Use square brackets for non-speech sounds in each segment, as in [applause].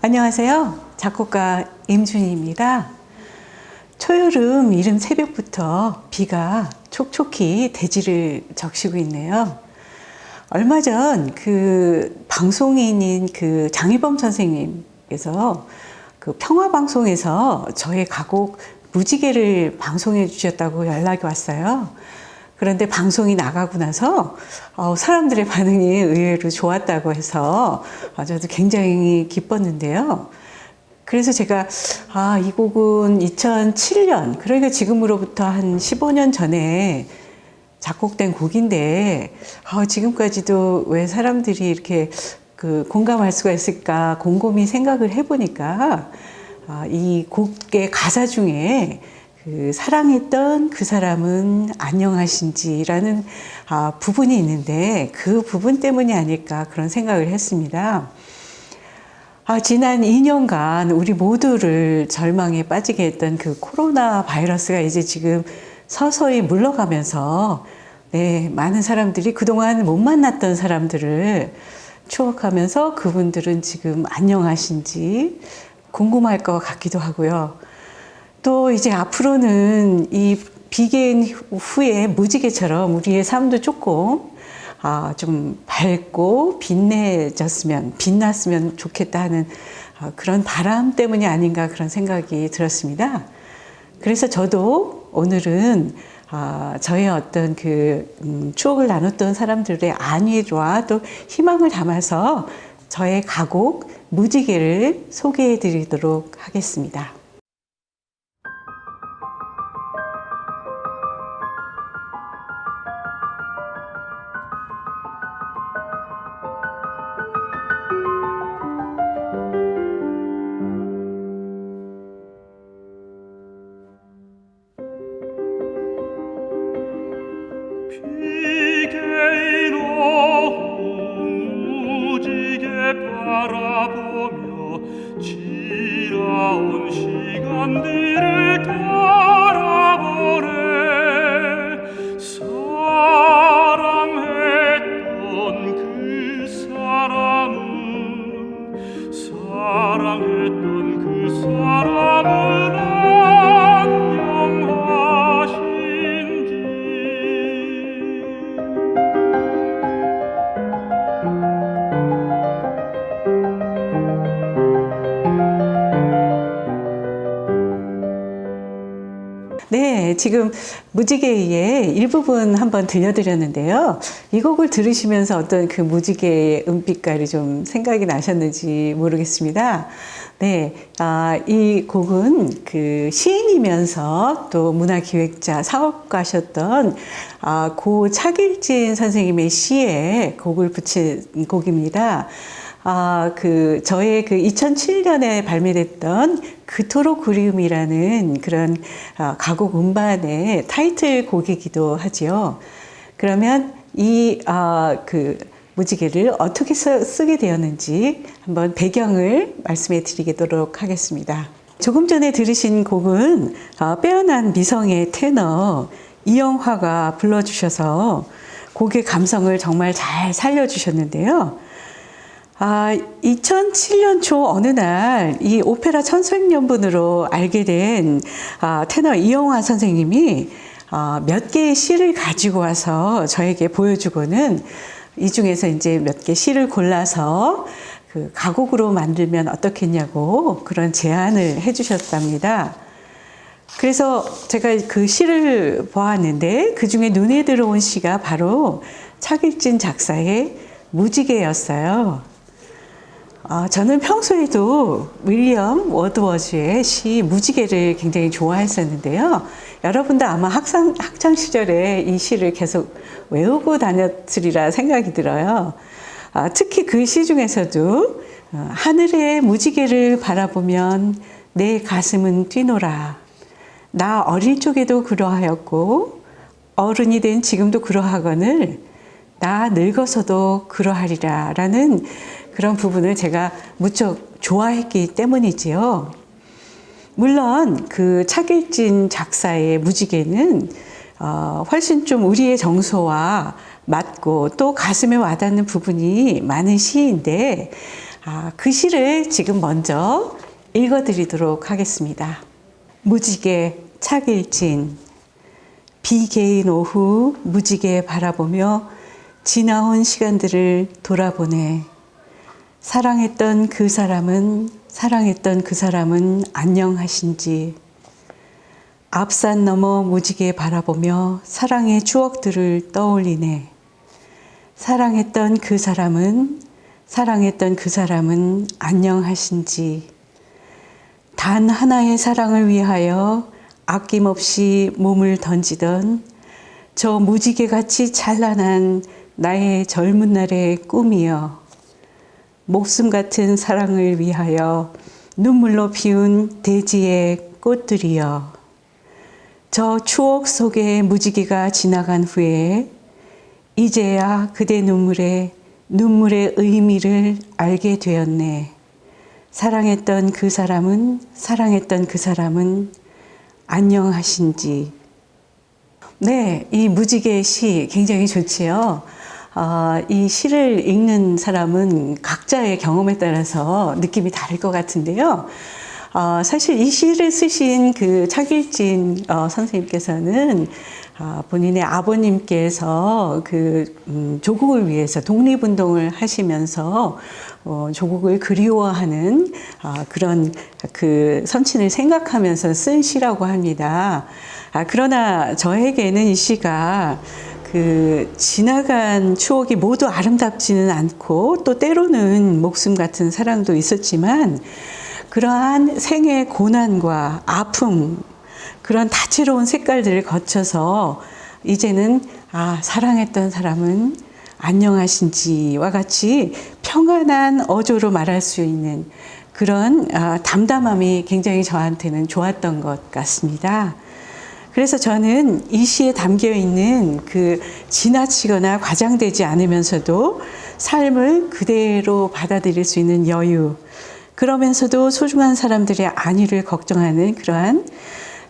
안녕하세요. 작곡가 임준희입니다. 초여름 이른 새벽부터 비가 촉촉히 대지를 적시고 있네요. 얼마 전 그 방송인인 그 장희범 선생님께서 그 평화방송에서 저의 가곡 무지개를 방송해 주셨다고 연락이 왔어요. 그런데 방송이 나가고 나서 어, 사람들의 반응이 의외로 좋았다고 해서 어, 저도 굉장히 기뻤는데요. 그래서 제가 아, 이 곡은 2007년, 그러니까 지금으로부터 한 15년 전에 작곡된 곡인데 아, 지금까지도 왜 사람들이 이렇게 그 공감할 수가 있을까 곰곰이 생각을 해보니까 아, 이 곡의 가사 중에 그 사랑했던 그 사람은 안녕하신지라는 아, 부분이 있는데 그 부분 때문이 아닐까 그런 생각을 했습니다. 아, 지난 2년간 우리 모두를 절망에 빠지게 했던 그 코로나 바이러스가 이제 지금 서서히 물러가면서 네, 많은 사람들이 그동안 못 만났던 사람들을 추억하면서 그분들은 지금 안녕하신지 궁금할 것 같기도 하고요. 또 이제 앞으로는 이 비개인 후에 무지개처럼 우리의 삶도 조금 아, 좀 밝고 빛내졌으면, 빛났으면 좋겠다 하는 아, 그런 바람 때문이 아닌가 그런 생각이 들었습니다. 그래서 저도 오늘은 아, 저의 어떤 그 음, 추억을 나눴던 사람들의 안위와 또 희망을 담아서 저의 가곡 무지개를 소개해 드리도록 하겠습니다. 지금 무지개의 일부분 한번 들려드렸는데요. 이 곡을 들으시면서 어떤 그 무지개의 은빛깔이 좀 생각이 나셨는지 모르겠습니다. 네, 아, 이 곡은 그 시인이면서 또 문화기획자, 사업가셨던 아, 고 차길진 선생님의 시에 곡을 붙인 곡입니다. 아, 그, 저의 그 2007년에 발매됐던 그토록 그리움이라는 그런 아, 가곡 음반의 타이틀 곡이기도 하지요. 그러면 이, 아, 그, 무지개를 어떻게 써, 쓰게 되었는지 한번 배경을 말씀해 드리도록 하겠습니다. 조금 전에 들으신 곡은 아, 빼어난 미성의 테너 이영화가 불러주셔서 곡의 감성을 정말 잘 살려주셨는데요. 아, 2007년 초 어느 날 이 오페라 천생연분으로 알게 된 아, 테너 이영화 선생님이 아, 몇 개의 시를 가지고 와서 저에게 보여주고는 이 중에서 이제 몇 개 시를 골라서 그 가곡으로 만들면 어떻겠냐고 그런 제안을 해주셨답니다. 그래서 제가 그 시를 보았는데 그 중에 눈에 들어온 시가 바로 차길진 작사의 무지개였어요. 아, 저는 평소에도 윌리엄 워드워즈의 시 무지개를 굉장히 좋아했었는데요. 여러분도 아마 학상, 학창 시절에 이 시를 계속 외우고 다녔으리라 생각이 들어요. 아, 특히 그 시 중에서도 어, 하늘의 무지개를 바라보면 내 가슴은 뛰노라. 나 어릴 적에도 그러하였고 어른이 된 지금도 그러하거늘 나 늙어서도 그러하리라 라는 그런 부분을 제가 무척 좋아했기 때문이지요. 물론 그 차길진 작사의 무지개는 어, 훨씬 좀 우리의 정서와 맞고 또 가슴에 와닿는 부분이 많은 시인데 아, 그 시를 지금 먼저 읽어드리도록 하겠습니다. 무지개 차길진 비개인 오후 무지개 바라보며 지나온 시간들을 돌아보네. 사랑했던 그 사람은 사랑했던 그 사람은 안녕하신지 앞산 넘어 무지개 바라보며 사랑의 추억들을 떠올리네. 사랑했던 그 사람은 사랑했던 그 사람은 안녕하신지 단 하나의 사랑을 위하여 아낌없이 몸을 던지던 저 무지개 같이 찬란한 나의 젊은 날의 꿈이여 목숨 같은 사랑을 위하여 눈물로 피운 대지의 꽃들이여 저 추억 속에 무지개가 지나간 후에 이제야 그대 눈물에 눈물의 의미를 알게 되었네. 사랑했던 그 사람은 사랑했던 그 사람은 안녕하신지. 네, 이 무지개 시 굉장히 좋지요. 어, 이 시를 읽는 사람은 각자의 경험에 따라서 느낌이 다를 것 같은데요. 어, 사실 이 시를 쓰신 그 차길진 어, 선생님께서는 어, 본인의 아버님께서 그 음, 조국을 위해서 독립운동을 하시면서 어, 조국을 그리워하는 어, 그런 그 선친을 생각하면서 쓴 시라고 합니다. 아, 그러나 저에게는 이 시가 그 지나간 추억이 모두 아름답지는 않고 또 때로는 목숨 같은 사랑도 있었지만 그러한 생의 고난과 아픔 그런 다채로운 색깔들을 거쳐서 이제는 아 사랑했던 사람은 안녕하신지와 같이 평안한 어조로 말할 수 있는 그런 아, 담담함이 굉장히 저한테는 좋았던 것 같습니다. 그래서 저는 이 시에 담겨 있는 그 지나치거나 과장되지 않으면서도 삶을 그대로 받아들일 수 있는 여유, 그러면서도 소중한 사람들의 안위를 걱정하는 그러한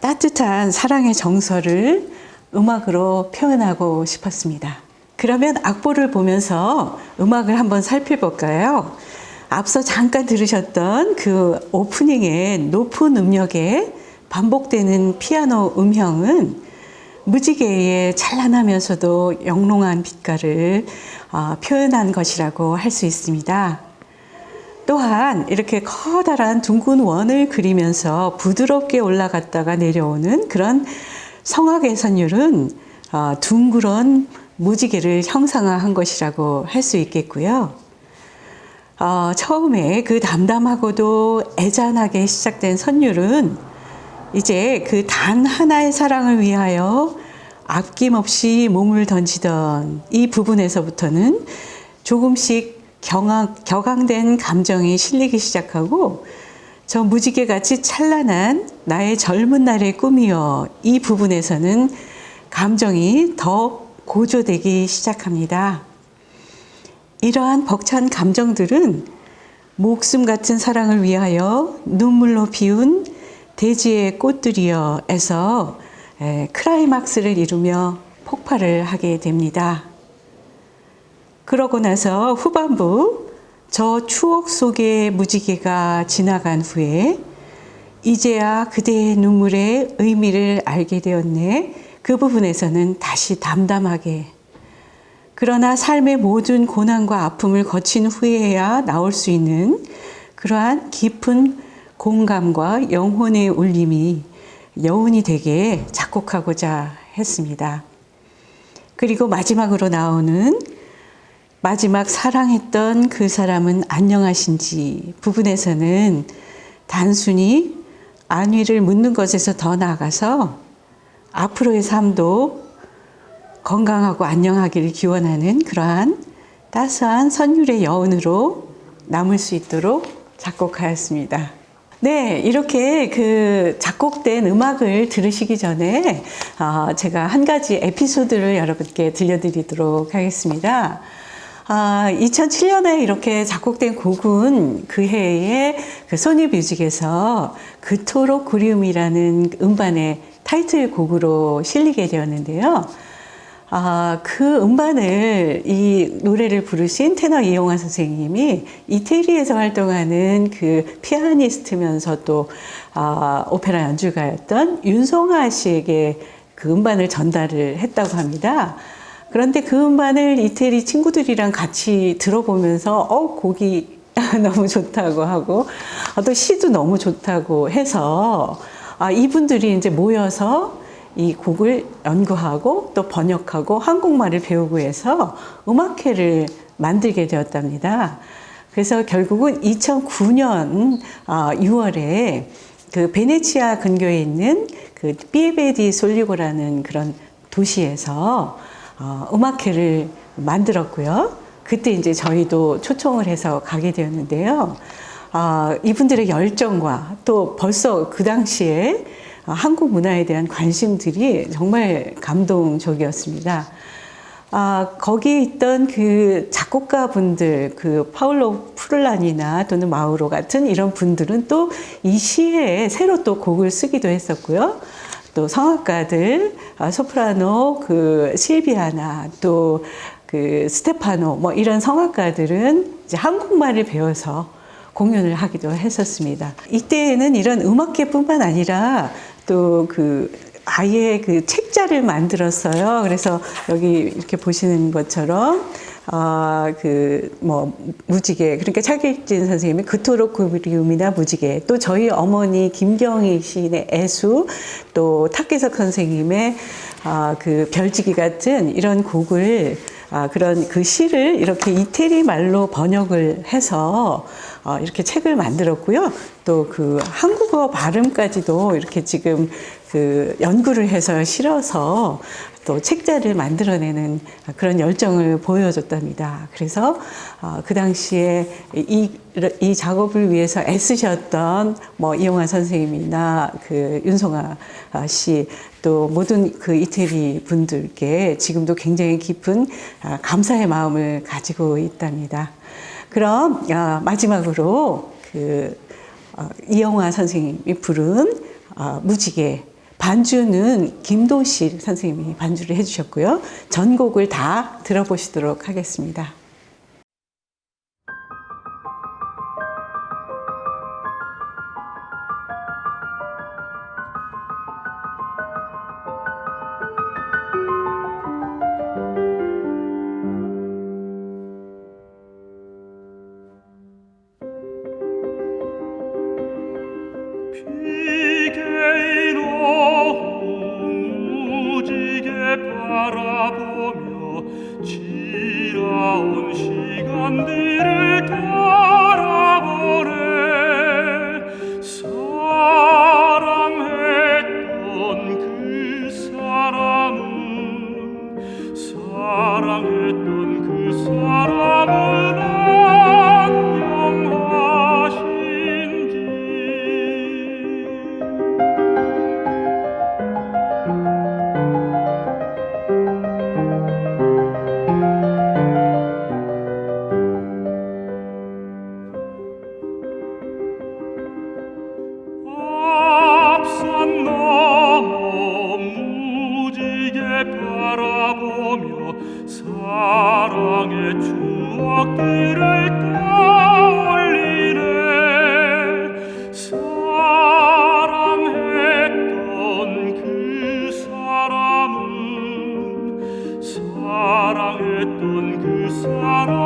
따뜻한 사랑의 정서를 음악으로 표현하고 싶었습니다. 그러면 악보를 보면서 음악을 한번 살펴볼까요? 앞서 잠깐 들으셨던 그 오프닝의 높은 음역에 반복되는 피아노 음형은 무지개의 찬란하면서도 영롱한 빛깔을 어, 표현한 것이라고 할 수 있습니다. 또한 이렇게 커다란 둥근 원을 그리면서 부드럽게 올라갔다가 내려오는 그런 성악의 선율은 어, 둥그런 무지개를 형상화한 것이라고 할 수 있겠고요. 어, 처음에 그 담담하고도 애잔하게 시작된 선율은 이제 그 단 하나의 사랑을 위하여 아낌없이 몸을 던지던 이 부분에서부터는 조금씩 경악, 격앙된 감정이 실리기 시작하고 저 무지개 같이 찬란한 나의 젊은 날의 꿈이여 이 부분에서는 감정이 더 고조되기 시작합니다. 이러한 벅찬 감정들은 목숨 같은 사랑을 위하여 눈물로 피운 대지의 꽃들이여에서 크라이막스를 이루며 폭발을 하게 됩니다. 그러고 나서 후반부 저 추억 속의 무지개가 지나간 후에 이제야 그대의 눈물의 의미를 알게 되었네. 그 부분에서는 다시 담담하게 그러나 삶의 모든 고난과 아픔을 거친 후에야 나올 수 있는 그러한 깊은 공감과 영혼의 울림이 여운이 되게 작곡하고자 했습니다. 그리고 마지막으로 나오는 마지막 사랑했던 그 사람은 안녕하신지 부분에서는 단순히 안위를 묻는 것에서 더 나아가서 앞으로의 삶도 건강하고 안녕하기를 기원하는 그러한 따스한 선율의 여운으로 남을 수 있도록 작곡하였습니다. 네, 이렇게 그 작곡된 음악을 들으시기 전에 어, 제가 한 가지 에피소드를 여러분께 들려드리도록 하겠습니다. 아, 2007년에 이렇게 작곡된 곡은 그 해에 그 소니 뮤직에서 그토록 그리움이라는 음반의 타이틀곡으로 실리게 되었는데요. 아, 그 음반을 이 노래를 부르신 테너 이용화 선생님이 이태리에서 활동하는 그 피아니스트면서 또 아, 오페라 연주가였던 윤송아 씨에게 그 음반을 전달을 했다고 합니다. 그런데 그 음반을 이태리 친구들이랑 같이 들어보면서 어 곡이 [laughs] 너무 좋다고 하고 어, 또 시도 너무 좋다고 해서 아, 이분들이 이제 모여서 이 곡을 연구하고 또 번역하고 한국말을 배우고 해서 음악회를 만들게 되었답니다. 그래서 결국은 2009년 6월에 그 베네치아 근교에 있는 그 피에베디 솔리고라는 그런 도시에서 어, 음악회를 만들었고요. 그때 이제 저희도 초청을 해서 가게 되었는데요. 아, 이분들의 열정과 또 벌써 그 당시에 아, 한국 문화에 대한 관심들이 정말 감동적이었습니다. 아, 거기에 있던 그 작곡가 분들, 그 파울로 프룰란이나 또는 마우로 같은 이런 분들은 또 이 시에 새로 또 곡을 쓰기도 했었고요. 또 성악가들, 아, 소프라노, 그 실비아나, 또 그 스테파노, 뭐 이런 성악가들은 이제 한국말을 배워서 공연을 하기도 했었습니다. 이때에는 이런 음악회뿐만 아니라 또 그 아예 그 책자를 만들었어요. 그래서 여기 이렇게 보시는 것처럼 아, 그, 뭐, 무지개. 그러니까 차길진 선생님이 그토록 그리움이나 무지개. 또 저희 어머니 김경희 시인의 애수, 또 탁기석 선생님의 아, 그 별지기 같은 이런 곡을 아, 그런 그 시를 이렇게 이태리 말로 번역을 해서 어, 이렇게 책을 만들었고요. 또 그 한국어 발음까지도 이렇게 지금 그 연구를 해서 실어서 또 책자를 만들어내는 그런 열정을 보여줬답니다. 그래서 어, 그 당시에 이, 이 작업을 위해서 애쓰셨던 뭐 이용화 선생님이나 그 윤송아 씨, 또 모든 그 이태리 분들께 지금도 굉장히 깊은 아, 감사의 마음을 가지고 있답니다. 그럼 아, 마지막으로 그 어, 이영화 선생님이 부른 어, 무지개 반주는 김도실 선생님이 반주를 해주셨고요. 전곡을 다 들어보시도록 하겠습니다. 사랑했던 그 사람.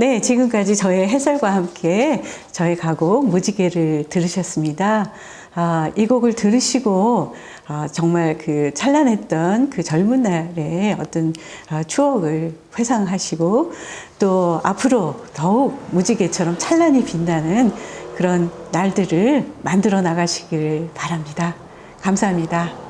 네, 지금까지 저의 해설과 함께 저의 가곡 무지개를 들으셨습니다. 아, 이 곡을 들으시고 아, 정말 그 찬란했던 그 젊은 날의 어떤 아, 추억을 회상하시고 또 앞으로 더욱 무지개처럼 찬란히 빛나는 그런 날들을 만들어 나가시길 바랍니다. 감사합니다.